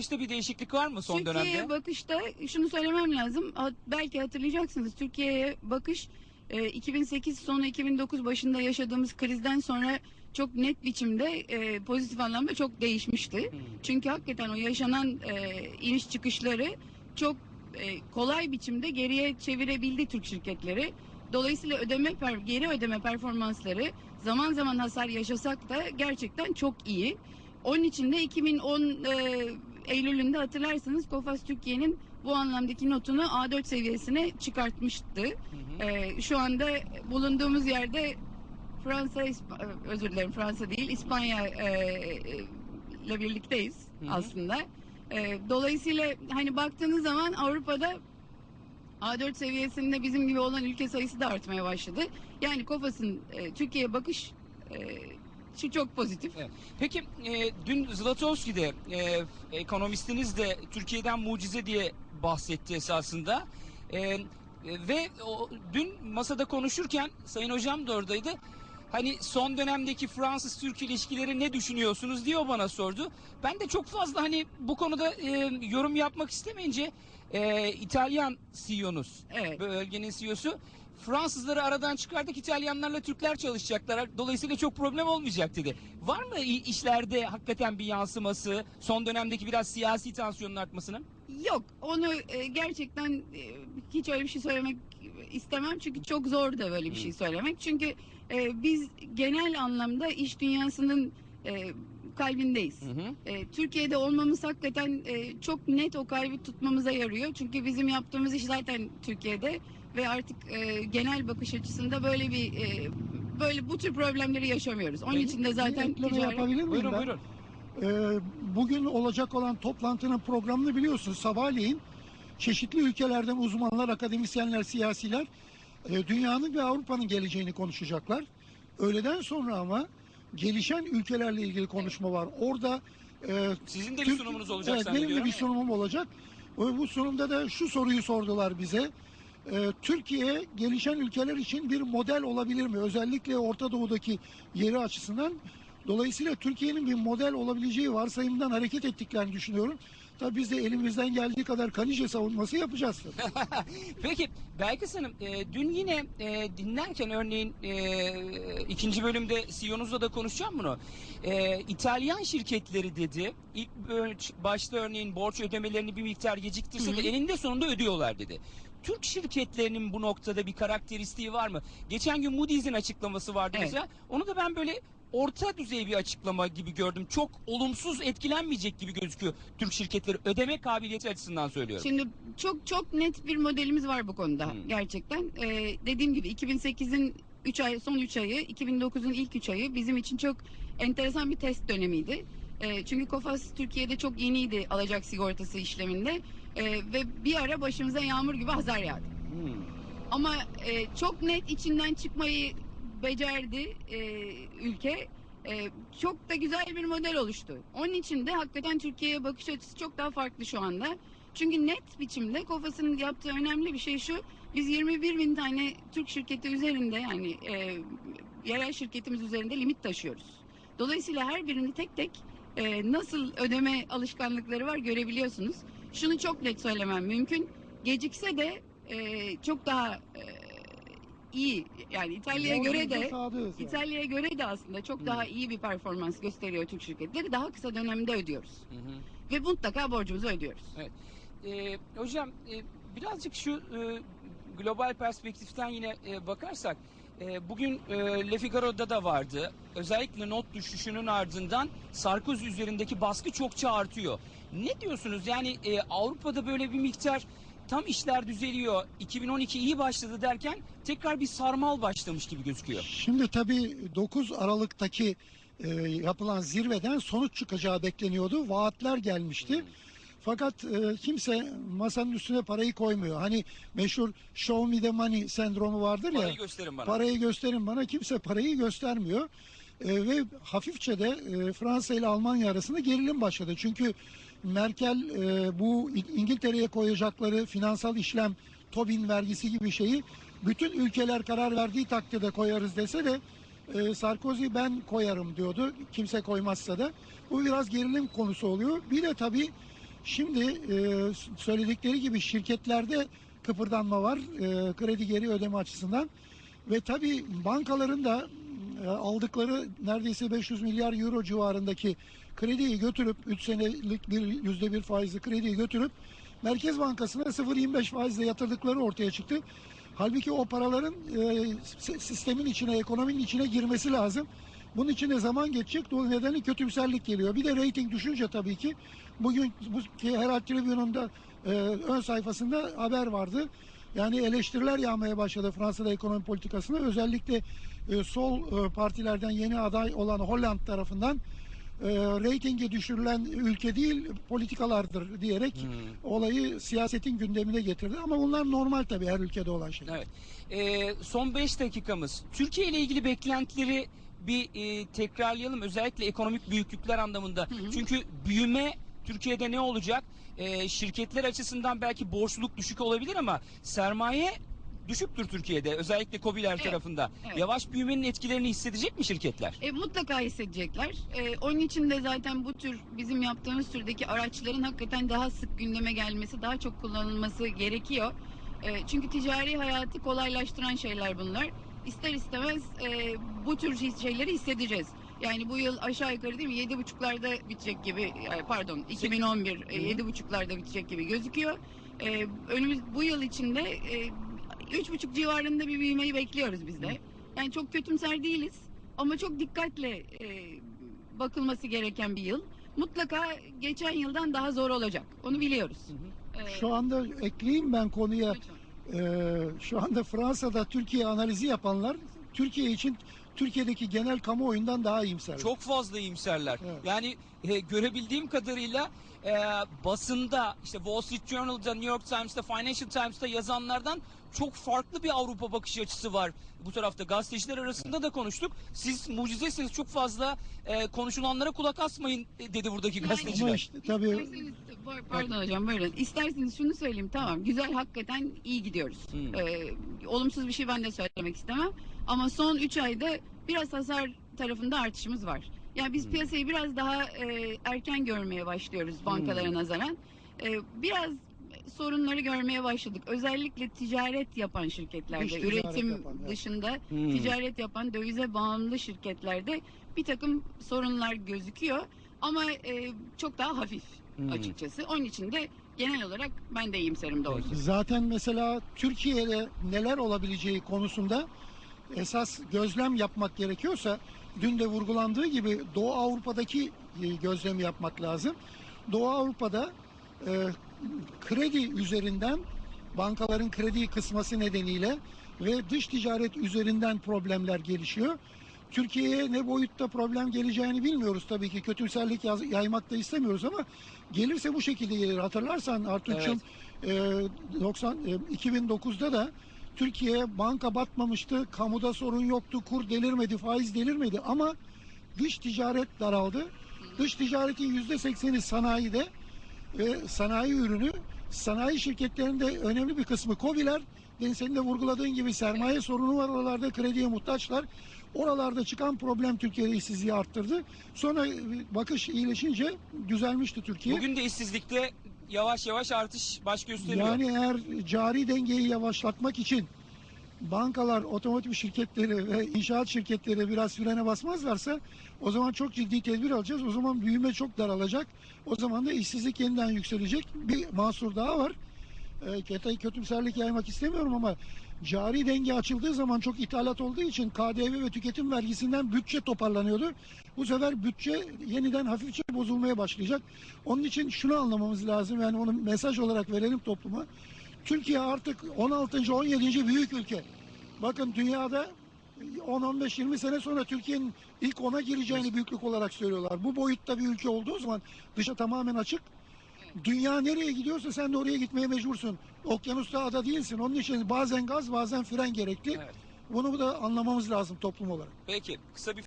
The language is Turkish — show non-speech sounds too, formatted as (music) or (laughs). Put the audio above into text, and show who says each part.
Speaker 1: İşte bir değişiklik var mı son
Speaker 2: Türkiye'ye
Speaker 1: dönemde?
Speaker 2: bakışta şunu söylemem lazım. Ha- Belki hatırlayacaksınız. Türkiye'ye bakış e, 2008 sonu 2009 başında yaşadığımız krizden sonra çok net biçimde e, pozitif anlamda çok değişmişti.
Speaker 1: Hmm.
Speaker 2: Çünkü hakikaten o yaşanan e, iniş çıkışları çok e, kolay biçimde geriye çevirebildi Türk şirketleri. Dolayısıyla ödeme per- geri ödeme performansları zaman zaman hasar yaşasak da gerçekten çok iyi. Onun için de 2010 e, Eylül'ünde hatırlarsanız Kofas Türkiye'nin bu anlamdaki notunu A4 seviyesine çıkartmıştı.
Speaker 1: Hı hı.
Speaker 2: E, şu anda bulunduğumuz yerde Fransa, İsp- e, özür dilerim Fransa değil İspanya e, e, ile birlikteyiz
Speaker 1: Hı hı.
Speaker 2: aslında. E, dolayısıyla hani baktığınız zaman Avrupa'da A4 seviyesinde bizim gibi olan ülke sayısı da artmaya başladı. Yani Kofas'ın e, Türkiye'ye bakış e, şu çok pozitif.
Speaker 1: Evet. Peki e, dün Zlatowski'de e, ekonomistiniz de Türkiye'den mucize diye bahsetti esasında. E, e, ve o, dün masada konuşurken Sayın Hocam da oradaydı. Hani son dönemdeki Fransız-Türk ilişkileri ne düşünüyorsunuz diye o bana sordu. Ben de çok fazla hani bu konuda e, yorum yapmak istemeyince e, İtalyan CEO'nuz,
Speaker 2: Evet.
Speaker 1: bölgenin CEO'su Fransızları aradan çıkardık İtalyanlarla Türkler çalışacaklar. Dolayısıyla çok problem olmayacak dedi. Var mı işlerde hakikaten bir yansıması son dönemdeki biraz siyasi tansiyonun artmasının?
Speaker 2: Yok onu e, gerçekten e, hiç öyle bir şey söylemek istemem çünkü çok zor da böyle bir şey söylemek. Çünkü e, biz genel anlamda iş dünyasının e, kalbindeyiz.
Speaker 1: Hı hı.
Speaker 2: E, Türkiye'de olmamız hakikaten e, çok net o kalbi tutmamıza yarıyor. Çünkü bizim yaptığımız iş zaten Türkiye'de ve artık e, genel bakış açısında böyle bir e, böyle bu tür problemleri yaşamıyoruz. Onun için de zaten
Speaker 3: bir ekleme
Speaker 2: ticaret-
Speaker 3: yapabilir miyim
Speaker 1: Buyurun
Speaker 3: ben?
Speaker 1: buyurun.
Speaker 3: Ee, bugün olacak olan toplantının programını biliyorsunuz. Sabahleyin çeşitli ülkelerden uzmanlar, akademisyenler, siyasiler e, dünyanın ve Avrupa'nın geleceğini konuşacaklar. Öğleden sonra ama gelişen ülkelerle ilgili konuşma var. Orada e,
Speaker 1: Sizin de bir
Speaker 3: Türk-
Speaker 1: sunumunuz olacak
Speaker 3: evet, benim de bir sunumum olacak. Ve bu sunumda da şu soruyu sordular bize. Ee, Türkiye gelişen ülkeler için bir model olabilir mi? Özellikle Orta Doğu'daki yeri açısından. Dolayısıyla Türkiye'nin bir model olabileceği varsayımdan hareket ettiklerini düşünüyorum. Tabii biz de elimizden geldiği kadar Kanice savunması yapacağız. tabii. (laughs)
Speaker 1: Peki Belkıs Hanım e, dün yine e, dinlerken örneğin e, ikinci bölümde CEO'nuzla da konuşacağım bunu. E, İtalyan şirketleri dedi ilk başta örneğin borç ödemelerini bir miktar geciktirse
Speaker 2: Hı
Speaker 1: de eninde sonunda ödüyorlar dedi. Türk şirketlerinin bu noktada bir karakteristiği var mı? Geçen gün Moody's'in açıklaması vardı
Speaker 2: Evet.
Speaker 1: mesela. Onu da ben böyle orta düzey bir açıklama gibi gördüm. Çok olumsuz etkilenmeyecek gibi gözüküyor Türk şirketleri ödeme kabiliyeti açısından söylüyorum.
Speaker 2: Şimdi çok çok net bir modelimiz var bu konuda
Speaker 1: Hmm.
Speaker 2: gerçekten. Ee, dediğim gibi 2008'in 3 ay son 3 ayı, 2009'un ilk 3 ayı bizim için çok enteresan bir test dönemiydi. Ee, çünkü Kofas Türkiye'de çok yeniydi alacak sigortası işleminde Ee, ve bir ara başımıza yağmur gibi hasar yağdı.
Speaker 1: Hmm.
Speaker 2: Ama e, çok net içinden çıkmayı becerdi e, ülke. E, çok da güzel bir model oluştu. Onun için de hakikaten Türkiye'ye bakış açısı çok daha farklı şu anda. Çünkü net biçimde Kofas'ın yaptığı önemli bir şey şu. Biz 21 bin tane Türk şirketi üzerinde yani e, yerel şirketimiz üzerinde limit taşıyoruz. Dolayısıyla her birini tek tek e, nasıl ödeme alışkanlıkları var görebiliyorsunuz. Şunu çok net söylemem mümkün. Gecikse de e, çok daha e, iyi yani İtalya'ya göre
Speaker 3: Borcumuza
Speaker 2: de
Speaker 3: sadığız yani.
Speaker 2: İtalya'ya göre de aslında çok daha iyi bir performans gösteriyor Türk şirketleri. Daha kısa dönemde ödüyoruz.
Speaker 1: Hı hı.
Speaker 2: Ve mutlaka borcumuzu ödüyoruz.
Speaker 1: Ee, hocam e, birazcık şu e, global perspektiften yine e, bakarsak e, bugün e, Le Figaro'da da vardı. Özellikle not düşüşünün ardından Sarkozy üzerindeki baskı çokça artıyor. Ne diyorsunuz? Yani e, Avrupa'da böyle bir miktar tam işler düzeliyor. 2012 iyi başladı derken tekrar bir sarmal başlamış gibi gözüküyor.
Speaker 3: Şimdi tabii 9 Aralık'taki e, yapılan zirveden sonuç çıkacağı bekleniyordu. Vaatler gelmişti. Fakat e, kimse masanın üstüne parayı koymuyor. Hani meşhur show me the money sendromu vardır ya.
Speaker 1: Parayı gösterin bana.
Speaker 3: Parayı gösterin bana. Kimse parayı göstermiyor. E, ve hafifçe de e, Fransa ile Almanya arasında gerilim başladı. Çünkü Merkel e, bu İngiltere'ye koyacakları finansal işlem Tobin vergisi gibi şeyi bütün ülkeler karar verdiği takdirde koyarız dese de e, Sarkozy ben koyarım diyordu. Kimse koymazsa da. Bu biraz gerilim konusu oluyor. Bir de tabii Şimdi e, söyledikleri gibi şirketlerde kıpırdanma var e, kredi geri ödeme açısından ve tabii bankaların da aldıkları neredeyse 500 milyar euro civarındaki krediyi götürüp 3 senelik bir yüzde bir faizli krediyi götürüp Merkez Bankası'na 0.25 faizle yatırdıkları ortaya çıktı. Halbuki o paraların e, sistemin içine, ekonominin içine girmesi lazım. Bunun için de zaman geçecek. O nedenle kötümserlik geliyor. Bir de reyting düşünce tabii ki bugün bu Herald Tribune'un e, ön sayfasında haber vardı. Yani eleştiriler yağmaya başladı Fransa'da ekonomi politikasına. Özellikle e, sol e, partilerden yeni aday olan Hollande tarafından e, reytingi düşürülen ülke değil politikalardır diyerek olayı siyasetin gündemine getirdi. Ama bunlar normal tabii her ülkede olan şey.
Speaker 1: Evet. Ee, son 5 dakikamız. Türkiye ile ilgili beklentileri bir e, tekrarlayalım. Özellikle ekonomik büyüklükler anlamında.
Speaker 2: hı.
Speaker 1: Çünkü büyüme Türkiye'de ne olacak? Ee, şirketler açısından belki borçluluk düşük olabilir ama sermaye düşüktür Türkiye'de. Özellikle COBİ'ler
Speaker 2: Evet,
Speaker 1: tarafında.
Speaker 2: evet.
Speaker 1: Yavaş büyümenin etkilerini hissedecek mi şirketler?
Speaker 2: E, mutlaka hissedecekler. E, onun için de zaten bu tür bizim yaptığımız türdeki araçların hakikaten daha sık gündeme gelmesi, daha çok kullanılması gerekiyor. E, çünkü ticari hayatı kolaylaştıran şeyler bunlar. İster istemez e, bu tür şey- şeyleri hissedeceğiz. Yani bu yıl aşağı yukarı değil mi yedi buçuklarda bitecek gibi e, pardon 2011 e, yedi buçuklarda bitecek gibi gözüküyor. E, önümüz bu yıl içinde e, üç buçuk civarında bir büyümeyi bekliyoruz biz de. Yani çok kötümser değiliz ama çok dikkatle e, bakılması gereken bir yıl. Mutlaka geçen yıldan daha zor olacak. Onu biliyoruz. E,
Speaker 3: Şu anda ekleyeyim ben konuya.
Speaker 2: lütfen.
Speaker 3: Ee, şu anda Fransa'da Türkiye analizi yapanlar Türkiye için Türkiye'deki genel kamuoyundan daha iyimser.
Speaker 1: Çok fazla iyimserler.
Speaker 3: Evet.
Speaker 1: Yani e, görebildiğim kadarıyla e, basında işte Wall Street Journal'da, New York Times'ta, Financial Times'ta yazanlardan çok farklı bir Avrupa bakış açısı var. Bu tarafta gazeteciler arasında da konuştuk. Siz mucizesiniz çok fazla e, konuşulanlara kulak asmayın e, dedi buradaki gazeteciler.
Speaker 3: Ama işte tabii
Speaker 2: par- pardon hocam buyurun. İsterseniz şunu söyleyeyim tamam güzel hakikaten iyi gidiyoruz.
Speaker 1: Hmm.
Speaker 2: Ee, olumsuz bir şey ben de söylemek istemem. Ama son 3 ayda biraz hasar tarafında artışımız var. Yani biz piyasayı biraz daha e, erken görmeye başlıyoruz bankalara nazaran. E, biraz sorunları görmeye başladık. Özellikle ticaret yapan şirketlerde,
Speaker 3: Dış ticaret
Speaker 2: üretim
Speaker 3: yapan, evet.
Speaker 2: dışında
Speaker 1: Hmm.
Speaker 2: ticaret yapan dövize bağımlı şirketlerde bir takım sorunlar gözüküyor. Ama e, çok daha hafif
Speaker 1: Hmm.
Speaker 2: açıkçası. Onun için de genel olarak ben de iyimserim doğrusu.
Speaker 3: zaten mesela Türkiye'de neler olabileceği konusunda esas gözlem yapmak gerekiyorsa dün de vurgulandığı gibi Doğu Avrupa'daki e, gözlemi yapmak lazım. Doğu Avrupa'da e, kredi üzerinden bankaların krediyi kısması nedeniyle ve dış ticaret üzerinden problemler gelişiyor. Türkiye'ye ne boyutta problem geleceğini bilmiyoruz tabii ki. Kötümserlik yaymak da istemiyoruz ama gelirse bu şekilde gelir. Hatırlarsan Artunç'um e, 90 e, 2009'da da Türkiye banka batmamıştı, kamuda sorun yoktu, kur delirmedi, faiz delirmedi ama dış ticaret daraldı. Dış ticaretin yüzde sekseni sanayide ve sanayi ürünü. Sanayi şirketlerinde önemli bir kısmı COBİ'ler. Senin de vurguladığın gibi sermaye sorunu var oralarda krediye muhtaçlar. Oralarda çıkan problem Türkiye'de işsizliği arttırdı. Sonra e, bakış iyileşince düzelmişti Türkiye.
Speaker 1: Bugün de işsizlikte yavaş yavaş artış baş gösteriyor.
Speaker 3: Yani eğer cari dengeyi yavaşlatmak için bankalar, otomotiv şirketleri ve inşaat şirketleri biraz frene basmazlarsa o zaman çok ciddi tedbir alacağız. O zaman büyüme çok daralacak. O zaman da işsizlik yeniden yükselecek. Bir mahsur daha var. E, kötü, kötümserlik yaymak istemiyorum ama cari denge açıldığı zaman çok ithalat olduğu için KDV ve tüketim vergisinden bütçe toparlanıyordu. Bu sefer bütçe yeniden hafifçe bozulmaya başlayacak. Onun için şunu anlamamız lazım. Yani onu mesaj olarak verelim topluma. Türkiye artık 16. 17. büyük ülke. Bakın dünyada 10-15-20 sene sonra Türkiye'nin ilk ona gireceğini büyüklük olarak söylüyorlar. Bu boyutta bir ülke olduğu zaman dışa tamamen açık. Dünya nereye gidiyorsa sen de oraya gitmeye mecbursun. Okyanusta ada değilsin. Onun için bazen gaz bazen fren gerekli.
Speaker 1: Evet.
Speaker 3: Bunu da anlamamız lazım toplum olarak.
Speaker 1: Peki kısa bir